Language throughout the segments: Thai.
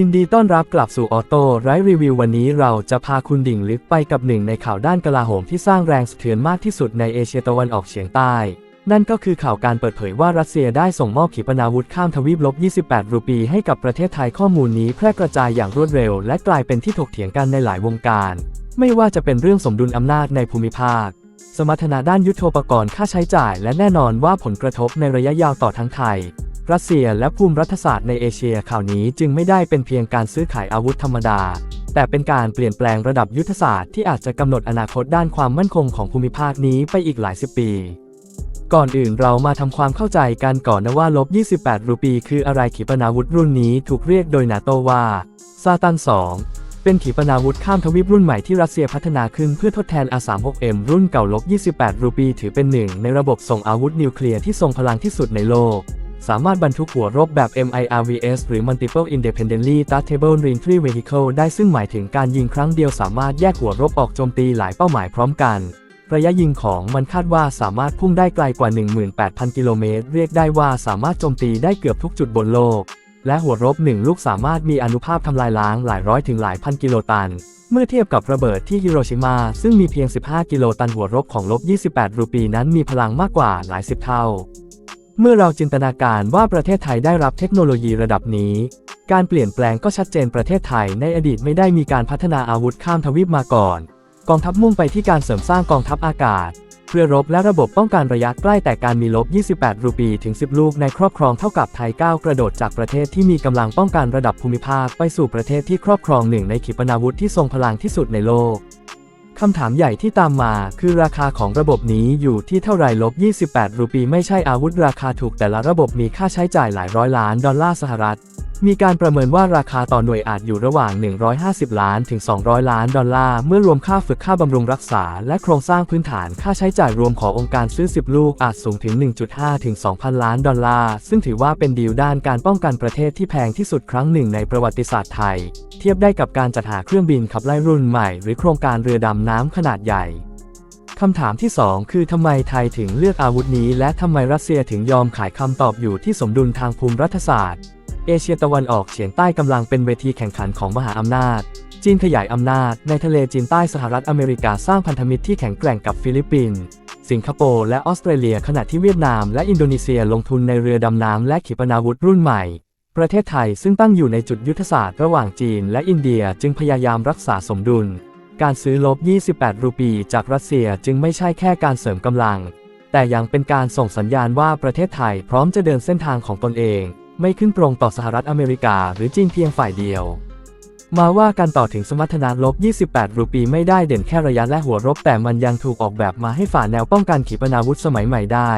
ยินดีต้อนรับกลับสู่ออโต้ไรรีวิววันนี้เราจะพาคุณดิ่งลึกไปกับหนึ่งในข่าวด้านกลาโหมที่สร้างแรงสะเทือนมากที่สุดในเอเชียตะวันออกเฉียงใต้ นั่นก็คือข่าวการเปิดเผยว่ารัสเซียได้ส่งมอบขีปนาวุธข้ามทวีปลบ 28 รูปี ให้กับประเทศไทยข้อมูลนี้แพร่กระจายอย่างรวดเร็ว และกลายเป็นที่ถกเถียงกันในหลายวงการ ไม่ว่าจะเป็นเรื่องสมดุลอำนาจในภูมิภาค สมรรถนะด้านยุทโธปกรณ์ค่าใช้จ่าย และแน่นอนว่าผลกระทบในระยะยาวต่อทั้งไทย รัสเซียและภูมิรัฐศาสตร์ในเอเชียข่าวนี้จึงไม่ได้เป็นเพียงการซื้อขายอาวุธธรรมดา แต่เป็นการเปลี่ยนแปลงระดับยุทธศาสตร์ที่อาจจะกำหนดอนาคตด้านความมั่นคงของภูมิภาคนี้ไปอีกหลายสิบปี ก่อนอื่นเรามาทำความเข้าใจกันก่อนนะว่าลบ 28 รูปี คืออะไรขีปนาวุธรุ่นนี้ถูกเรียกโดยนาโตว่าซาตัน 2เป็นขีปนาวุธข้ามทวีปรุ่นใหม่ที่รัสเซียพัฒนาขึ้นเพื่อทดแทน A36M รุ่นเก่าลบ 28 รูปี ถือเป็นหนึ่งในระบบส่งอาวุธนิวเคลียร์ที่ทรงพลังที่สุดในโลก สามารถบรรทุกหัวรบแบบ MIRVS หรือ Multiple Independently Trackable Reentry Vehicle ได้ซึ่งหมายถึงการยิงครั้งเดียวสามารถแยกหัวรบออกโจมตีหลายเป้าหมายพร้อมกัน ระยะยิงของมันคาดว่าสามารถพุ่งได้ไกลกว่า 18,000 กิโลเมตร เรียกได้ว่าสามารถโจมตีได้เกือบทุกจุดบนโลก และหัวรบหนึ่งลูกสามารถมีอนุภาพทำลายล้างหลายร้อยถึงหลายพันกิโลตัน เมื่อเทียบกับระเบิดที่ฮิโรชิมา ซึ่งมีเพียง 15 กิโลตันหัวรบของลบ 28 รูปีนั้นมีพลังมากกว่าหลายสิบเท่า เมื่อเราจินตนาการว่าประเทศไทยได้รับเทคโนโลยีระดับนี้ การเปลี่ยนแปลงก็ชัดเจนประเทศไทยในอดีตไม่ได้มีการพัฒนาอาวุธข้ามทวีปมาก่อน กองทัพมุ่งไปที่การเสริมสร้างกองทัพอากาศเพื่อรบและระบบป้องกันระยะใกล้แต่การมีลบ 28 รูปีถึง 10 ลูกในครอบครองเท่ากับไทยก้าวกระโดดจากประเทศที่มีกำลังป้องกันระดับภูมิภาค ไปสู่ประเทศที่ครอบครองหนึ่งในขีปนาวุธที่ทรงพลังที่สุดในโลก คำถามใหญ่ที่ตามมาคือราคาของระบบนี้อยู่ที่เท่าไร่ลบ 28 รูปีไม่ใช่อาวุธราคาถูกแต่ละระบบมีค่าใช้จ่ายหลายร้อยล้านดอลลาร์สหรัฐ มีการประเมินว่าราคาต่อหน่วยอาจอยู่ระหว่าง 150 ล้านถึง 200 ล้านดอลลาร์ เมื่อรวมค่าฝึกค่าบำรุงรักษา และโครงสร้างพื้นฐานค่าใช้จ่ายรวมขององค์การซื้อ 10 ลูกอาจสูงถึง 1.5 ถึง 2,000 ล้านดอลลาร์ ซึ่งถือว่าเป็นดีลด้านการป้องกันประเทศที่แพงที่สุดครั้งหนึ่งในประวัติศาสตร์ไทย เทียบได้กับการจัดหาเครื่องบินขับไล่รุ่นใหม่ หรือโครงการเรือดำน้ำขนาดใหญ่คำถามที่ 2 คือทำไมไทยถึงเลือกอาวุธนี้ และทำไมรัสเซียถึงยอมขายคำตอบอยู่ที่สมดุลทางภูมิรัฐศาสตร์ เอเชียตะวันออกเฉียงใต้กำลังเป็นเวทีแข่งขันของมหาอำนาจ จีนขยายอำนาจในทะเลจีนใต้สหรัฐอเมริกาสร้างพันธมิตรที่แข็งแกร่งกับฟิลิปปินส์สิงคโปร์และออสเตรเลียขณะที่เวียดนามและอินโดนีเซียลงทุนในเรือดำน้ำและขีปนาวุธรุ่นใหม่ ประเทศไทยซึ่งตั้งอยู่ในจุดยุทธศาสตร์ระหว่างจีนและอินเดียจึงพยายามรักษาสมดุล การซื้อลบ 28 รูปี จากรัสเซียจึงไม่ใช่แค่การเสริมกำลัง แต่ยังเป็นการส่งสัญญาณว่าประเทศไทยพร้อมจะเดินเส้นทางของตนเอง ไม่ขึ้นตรงต่อสหรัฐอเมริกาหรือจีนเพียงฝ่ายเดียว มาว่ากันต่อถึงสมรรถนะลบ 28 รูปีไม่ได้เด่นแค่ระยะและหัวรบแต่มันยังถูกออกแบบมาให้ฝ่าแนวป้องกันขีปนาวุธสมัยใหม่ได้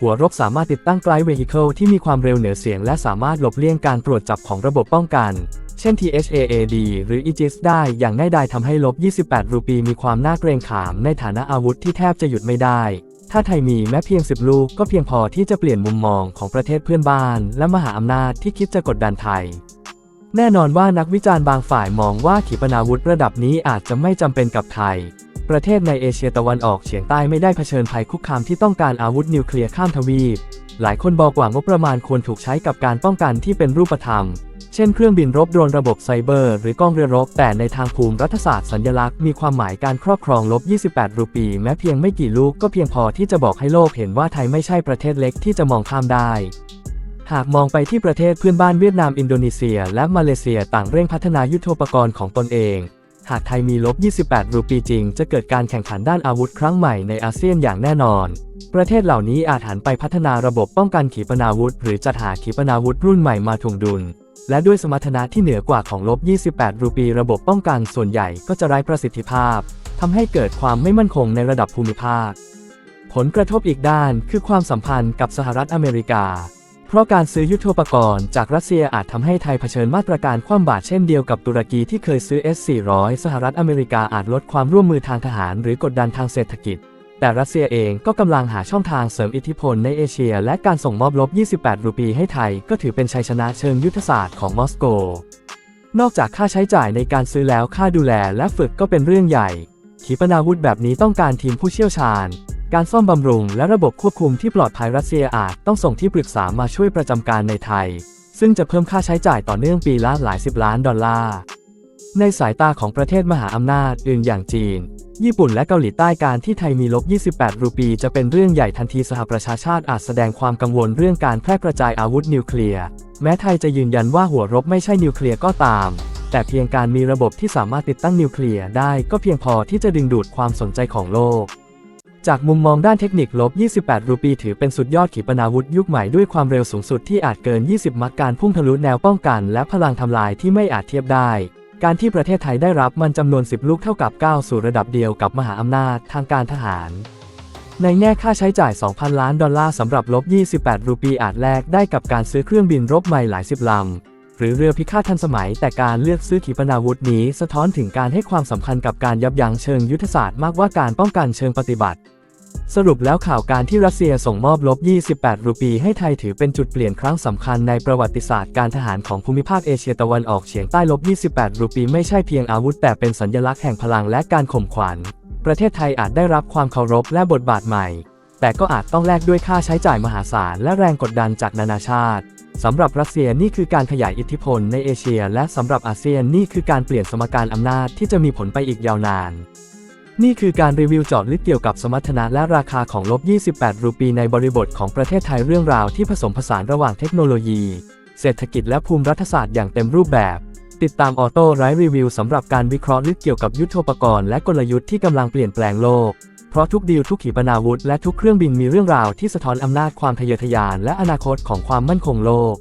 หัวรบสามารถติดตั้งไกลเวฮิเคิลที่มีความเร็วเหนือเสียงและสามารถหลบเลี่ยงการตรวจจับของระบบป้องกัน เช่น THAAD หรือ Aegis ได้อย่างง่ายดายทำให้ลบ 28 รูปีมีความน่าเกรงขามในฐานะอาวุธที่แทบจะหยุดไม่ได้ ถ้าไทยมีแม้เพียง 10 ลูกก็เพียงพอที่จะเปลี่ยนมุมมองของประเทศเพื่อนบ้าน และมหาอำนาจที่คิดจะกดดันไทย แน่นอนว่านักวิจารณ์บางฝ่ายมองว่าขีปนาวุธระดับนี้อาจจะไม่จำเป็นกับไทย ประเทศในเอเชียตะวันออกเฉียงใต้ไม่ได้เผชิญภัยคุกคามที่ต้องการอาวุธนิวเคลียร์ข้ามทวีป หลายคนบอกว่างบประมาณควรถูกใช้กับการป้องกันที่เป็นรูปธรรม เช่นเครื่องบินรบโดรนระบบไซเบอร์ หรือกล้องเรือรบ แต่ในทางภูมิรัฐศาสตร์สัญลักษณ์มีความหมายการครอบครองลบ 28 รูปี แม้เพียงไม่กี่ลูกก็เพียงพอที่จะบอกให้โลกเห็นว่าไทยไม่ใช่ประเทศเล็กที่จะมองข้ามได้หากมองไปที่ประเทศเพื่อนบ้านเวียดนาม อินโดนีเซีย และมาเลเซียต่างเร่งพัฒนายุทโธปกรณ์ของตนเอง หากไทยมีลบ 28 รูปีจริง จะเกิดการแข่งขันด้านอาวุธครั้งใหม่ในอาเซียนอย่างแน่นอน ประเทศเหล่านี้อาจหันไปพัฒนาระบบป้องกันขีปนาวุธ หรือจัดหาขีปนาวุธรุ่นใหม่มาถ่วงดุล และด้วยสมรรถนะที่เหนือกว่าของลบ 28 รูปี ระบบป้องกันส่วนใหญ่ก็จะไร้ประสิทธิภาพทำให้เกิดความไม่มั่นคงในระดับภูมิภาค ผลกระทบอีกด้านคือความสัมพันธ์กับสหรัฐอเมริกา เพราะการซื้อยุทโธปกรณ์จากรัสเซียอาจทำให้ไทยเผชิญมาตรการคว่ำบาตรเช่นเดียวกับตุรกีที่เคยซื้อ S-400 สหรัฐอเมริกาอาจลดความร่วมมือทางทหารหรือกดดันทางเศรษฐกิจ แต่รัสเซียเองก็กำลังหาช่องทางเสริมอิทธิพลในเอเชีย และการส่งมอบลบ 28 รูปีให้ไทยก็ถือเป็นชัยชนะเชิงยุทธศาสตร์ของมอสโก นอกจากค่าใช้จ่ายในการซื้อแล้วค่าดูแลและฝึกก็เป็นเรื่องใหญ่ขีปนาวุธแบบนี้ต้องการทีมผู้เชี่ยวชาญ การซ่อมบำรุงและระบบควบคุมที่ปลอดภัยรัสเซียอาจต้องส่งที่ปรึกษามาช่วยประจำการในไทย ซึ่งจะเพิ่มค่าใช้จ่ายต่อเนื่องปีละหลายสิบล้านดอลลาร์ ในสายตาของประเทศมหาอำนาจอื่นอย่างจีน ญี่ปุ่นและเกาหลีใต้การที่ไทยมีลบ 28 รูปี จะเป็นเรื่องใหญ่ทันทีสหประชาชาติอาจแสดงความกังวลเรื่องการแพร่กระจายอาวุธนิวเคลียร์ แม้ไทยจะยืนยันว่าหัวรบไม่ใช่นิวเคลียร์ก็ตาม แต่เพียงการมีระบบที่สามารถติดตั้งนิวเคลียร์ได้ก็เพียงพอที่จะดึงดูดความสนใจของโลก จากมุมมองด้านเทคนิคลบ 28 รูปี ถือเป็นสุดยอดขีปนาวุธยุคใหม่ด้วยความเร็วสูงสุดที่อาจเกิน 20 มักการพุ่งทะลุแนวป้องกัน และพลังทำลายที่ไม่อาจเทียบได้ การที่ประเทศไทยได้รับมันจำนวน 10 ลูกเท่ากับก้าวสู่ระดับเดียวกับมหาอำนาจทางการทหาร ในแง่ค่าใช้จ่าย 2,000 ล้านดอลลาร์สำหรับลบ 28 รูปีอาจแลกได้กับการซื้อเครื่องบินรบใหม่หลายสิบลำ หรือเรือพิฆาตทันสมัย แต่การเลือกซื้อขีปนาวุธนี้สะท้อนถึงการให้ความสำคัญกับการยับยั้งเชิงยุทธศาสตร์มากกว่าการป้องกันเชิงปฏิบัติ สรุปแล้วข่าวการที่รัสเซียส่งมอบลบ 28 รูปี ให้ไทยถือเป็นจุดเปลี่ยนครั้งสำคัญในประวัติศาสตร์การทหารของภูมิภาคเอเชียตะวันออกเฉียงใต้ลบ 28 รูปี ไม่ใช่เพียงอาวุธ แต่เป็นสัญลักษณ์แห่งพลังและการข่มขวัญ ประเทศไทยอาจได้รับความเคารพและบทบาทใหม่ แต่ก็อาจต้องแลกด้วยค่าใช้จ่ายมหาศาลและแรงกดดันจากนานาชาติ สำหรับรัสเซียนี่คือการขยายอิทธิพลในเอเชีย และสำหรับอาเซียนนี่คือการเปลี่ยนสมการอำนาจที่จะมีผลไปอีกยาวนาน นี่คือการรีวิวจาะลึกเกี่ยวกับสมรรถนะและราคาของลบ 28 รูปีในบริบทของประเทศไทยเรื่องราวที่ผสมผสานระหว่างเทคโนโลยี เศรษฐกิจและภูมิรัฐศาสตร์อย่างเต็มรูปแบบ ติดตามออโต้ไรรีวิวสำหรับการวิเคราะห์ลึกเกี่ยวกับยุทธปกรณ์และกลยุทธ์ที่กำลังเปลี่ยนแปลงโลก เพราะทุกดีลทุกขีปนาวุธและทุกเครื่องบินมีเรื่องราวที่สะท้อนอำนาจความทะเยอทะยานและอนาคตของความมั่นคงโลก